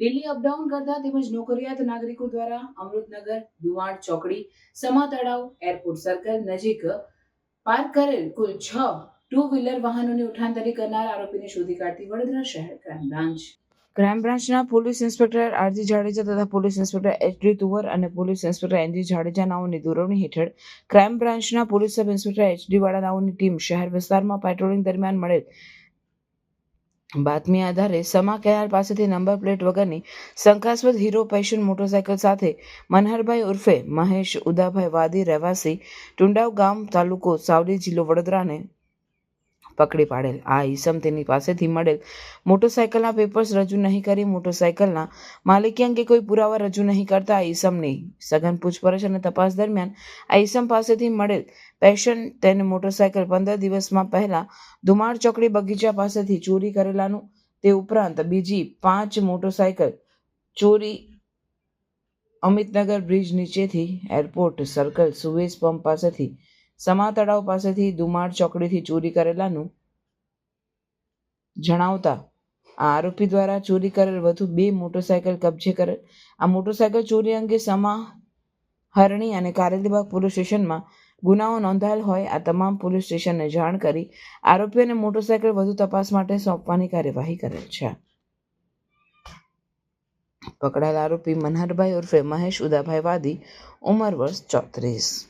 Daily up down કરતા તેમજ નોકરિયાત નાગરિકો દ્વારા અમૃતનગર, દુવાણ, ચોકડી, સમા તળાવ એરપોર્ટ સર્કલ નજીક પાર્ક કરેલ કુલ છ ટુ વ્હીલર વાહનોની ઉઠાંતરી કરનાર આરોપીને શોધી કાઢતી વડોદરા શહેર ક્રાઇમ બ્રાન્ચ ક્રાઇમ બ્રાન્ચના પોલીસ ઇન્સ્પેક્ટર આરજી જાડેજા તથા police inspector H D Tuvar અને પોલીસ ઇન્સ્પેક્ટર એનજી જાડેજા નાઓની દોરવણી હેઠળ ક્રાઇમ બ્રાન્ચના police sub inspector H D Vala નાઓની team શહેર વિસ્તારમાં પેટ્રોલિંગ દરમિયાન મળેલ બાતમી આધારે સમા કેનાર પાસેથી નંબર પ્લેટ વગરની શંકાસ્પદ હીરો પેશન મોટરસાયકલ સાથે મનહરભાઈ ઉર્ફે મહેશ ઉદાભાઈ વાદી રહેવાસી ટુંડાવ ગામ તાલુકો સાવલી જિલ્લો વડોદરાને પકડી પાડેલ. આ ઈસમ તેની પાસેથી મળેલ. મોટરસાયકલના પેપર્સ રજૂ નહીં કરી મોટરસાયકલના માલિકી અંગે કોઈ પુરાવા રજૂ નહીં કરતા આ ઈસમની સઘન પૂછપરછ અને તપાસ દરમિયાન આ ઈસમ પાસેથી મળેલ પેશન તેને મોટરસાયકલ પંદર દિવસમાં પહેલાં ધુમાડ ચોકડી બગીચા પાસેથી ચોરી કરેલાનું તે ઉપરાંત બીજી પાંચ મોટરસાયકલ ચોરી અમિતનગર બ્રિજ નીચેથી એરપોર્ટ સર્કલ સુવેઝ પંપ પાસેથી સમા તળાવ પાસેથી ધુમાડ ચોકડીથી ચોરી કરેલાનું જણાવતા આ આરોપી દ્વારા ચોરી કરેલ વધુ બે મોટરસાયકલ કબજે કરેલ. આ મોટરસાયકલ ચોરી અંગે સમા હરણી અને કારેલીબાગ પોલીસ સ્ટેશનમાં ગુનાઓ નોંધાયેલ હોય આ તમામ પોલીસ સ્ટેશનને જાણ કરી આરોપીઓને મોટરસાયકલ વધુ તપાસ માટે સોંપવાની કાર્યવાહી કરેલ છે. પકડાયેલ આરોપી મનહરભાઈ ઉર્ફે મહેશ ઉદાભાઈ વાદી, ઉંમર વર્ષ ચોત્રીસ.